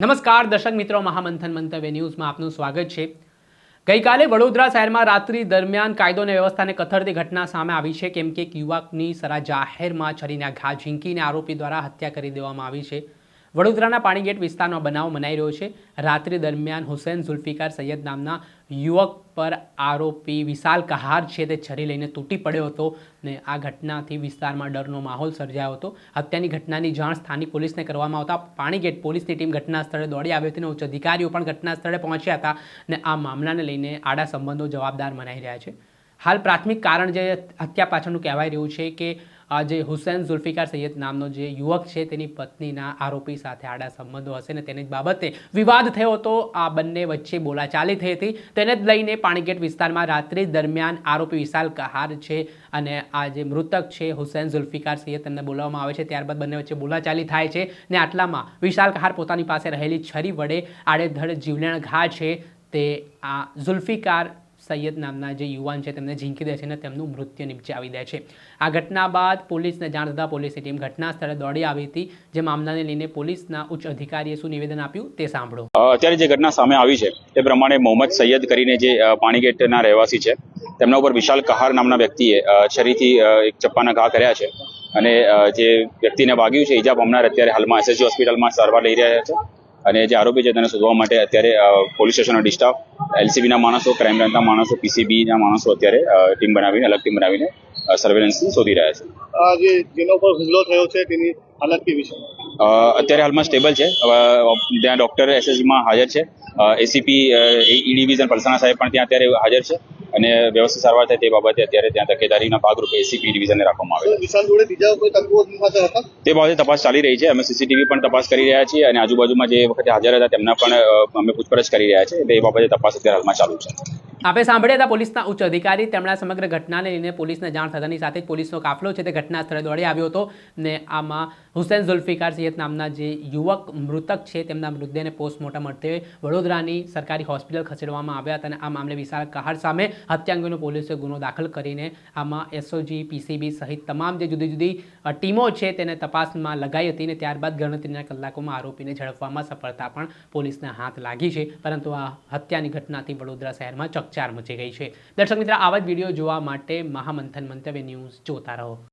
નમસ્કાર, દર્શક મિત્રો, મહામંથન મંતવ્ય ન્યૂઝમાં આપનું સ્વાગત છે. ગઈકાલે વડોદરા શહેરમાં રાત્રિ દરમિયાન કાયદો અને વ્યવસ્થાને કથળતી ઘટના સામે આવી છે, કેમ કે એક યુવકની સરા જાહેરમાં છરીના ઘા ઝીંકીને આરોપી દ્વારા હત્યા કરી દેવામાં આવી છે. વડોદરાના પાણીગેટ વિસ્તારનો બનાવ મનાઈ રહ્યો છે. રાત્રિ દરમિયાન હુસેન ઝુલ્ફિકાર સૈયદ નામના યુવક પર આરોપી વિશાલ કહાર છે તે છરી લઈને તૂટી પડ્યો હતો ને આ ઘટનાથી વિસ્તારમાં ડરનો માહોલ સર્જાયો હતો. હત્યાની ઘટનાની જાણ સ્થાનિક પોલીસને કરવામાં આવતા પાણીગેટ પોલીસની ટીમ ઘટના સ્થળે દોડી આવી હતી અને ઉચ્ચ અધિકારીઓ પણ ઘટના સ્થળે પહોંચ્યા હતા ને આ મામલાને લઈને આડા સંબંધો જવાબદાર મનાઈ રહ્યા છે. હાલ પ્રાથમિક કારણ જે હત્યા પાછળનું કહેવાય રહ્યું છે કે આ જે હુસેન ઝુલ્ફિકાર સૈયદ નામનો જે યુવક છે, તેની પત્નીના આરોપી સાથે આડા સંબંધો હશે ને તેની જ બાબતે વિવાદ થયો હતો આ બંને વચ્ચે બોલાચાલી થઈ હતી. તેને જ લઈને પાણીગેટ વિસ્તારમાં રાત્રિ દરમિયાન આરોપી વિશાલ કહાર છે અને આ જે મૃતક છે, હુસેન ઝુલ્ફિકાર સૈયદ, તેમને બોલાવવામાં આવે છે. ત્યારબાદ બંને વચ્ચે બોલાચાલી થાય છે ને આટલામાં વિશાલ કહાર પોતાની પાસે રહેલી છરી વડે આડેધડ જીવલેણ ઘા છે. તે આ ઝુલ્ફિકાર સૈયદ નામના જે યુવાન છે, તેમને ઝીંકી દે છે અને તેમનું મૃત્યુ નિપજાવી દે છે. આ ઘટના બાદ પોલીસને જાણ થતાં પોલીસની ટીમ ઘટના સ્થળે દોડી આવી હતી, જે મામલાને લઈને પોલીસના ઉચ્ચ અધિકારીએ શું નિવેદન આપ્યું તે સાંભળો. અત્યારે જે ઘટના સામે આવી છે તે પ્રમાણે મોહમ્મદ સૈયદ કરીને જે પાણીગેટના રહેવાસી છે, તેમના ઉપર વિશાલ કહાર નામના વ્યક્તિએ છરીથી એક ચપ્પાના ઘા કર્યા છે અને જે વ્યક્તિને વાગ્યું છે ઈજા પામનાર અત્યારે હાલમાં એસએસજી હોસ્પિટલમાં સારવાર લઈ રહ્યા છે. અને જે આરોપી છે તેને શોધવા માટે અત્યારે પોલીસ સ્ટેશનના ડિસ્ટાફ એલસીબીના માણસો ક્રાઇમ બ્રાન્ચના માણસો પીસીબીના માણસો અત્યારે ટીમ બનાવીને અલગ ટીમ બનાવીને સર્વેલન્સથી શોધી રહ્યા છે. આ જે જેના ઉપર હુમલો થયો છે તેની હાલત કેવી છે અત્યારે હાલમાં સ્ટેબલ છે. ત્યાં ડોક્ટર એસએસજીમાં હાજર છે. એસીપી ઈ ડિવિઝન પલસાણા સાહેબ પણ ત્યાં અત્યારે હાજર છે. અને વ્યવસ્થિત સારવાર થાય તે બાબતે અત્યારે ત્યાં તકેદારીના ભાગરૂપે એસીપી ડિવિઝનને રાખવામાં આવે વિશાલ જોડે બીજા કોઈ તત્વો તે બાબતે તપાસ ચાલી રહી છે. અમે સીસીટીવી પણ તપાસ કરી રહ્યા છીએ અને આજુબાજુમાં જે વખતે હાજર હતા તેમના પણ અમે પૂછપરછ કરી રહ્યા છીએ. એટલે એ બાબતે તપાસ અત્યારે હાલમાં ચાલુ છે. આપણે સાંભળ્યા હતા પોલીસના ઉચ્ચ અધિકારી તેમણે સમગ્ર ઘટનાને લઈને પોલીસને જાણ થતાની સાથે પોલીસનો કાફલો છે તે ઘટના સ્થળે દોડી આવ્યો હતો ને આમાં હુસેન ઝુલ્ફિકાર સૈયદ નામના જે યુવક મૃતક છે તેમના મૃતદેહને પોસ્ટમોર્ટમ અર્થે વડોદરાની સરકારી હોસ્પિટલ ખસેડવામાં આવ્યા હતા અને આ મામલે વિશાળ કહાર સામે હત્યા અંગેનો પોલીસે ગુનો દાખલ કરીને આમાં એસઓજી, પીસીબી સહિત તમામ જે જુદી જુદી ટીમો છે તેને તપાસમાં લગાઈ હતી ને ત્યારબાદ ગણતરીના કલાકોમાં આરોપીને ઝડપવામાં સફળતા પણ પોલીસના હાથ લાગી છે. પરંતુ આ હત્યાની ઘટનાથી વડોદરા શહેરમાં ચકચાર મચી ગઈ છે. દર્શક મિત્ર, આવા જ વીડિયો જોવા માટે મહામંથન મંતવ્ય ન્યૂઝ જોતા રહો.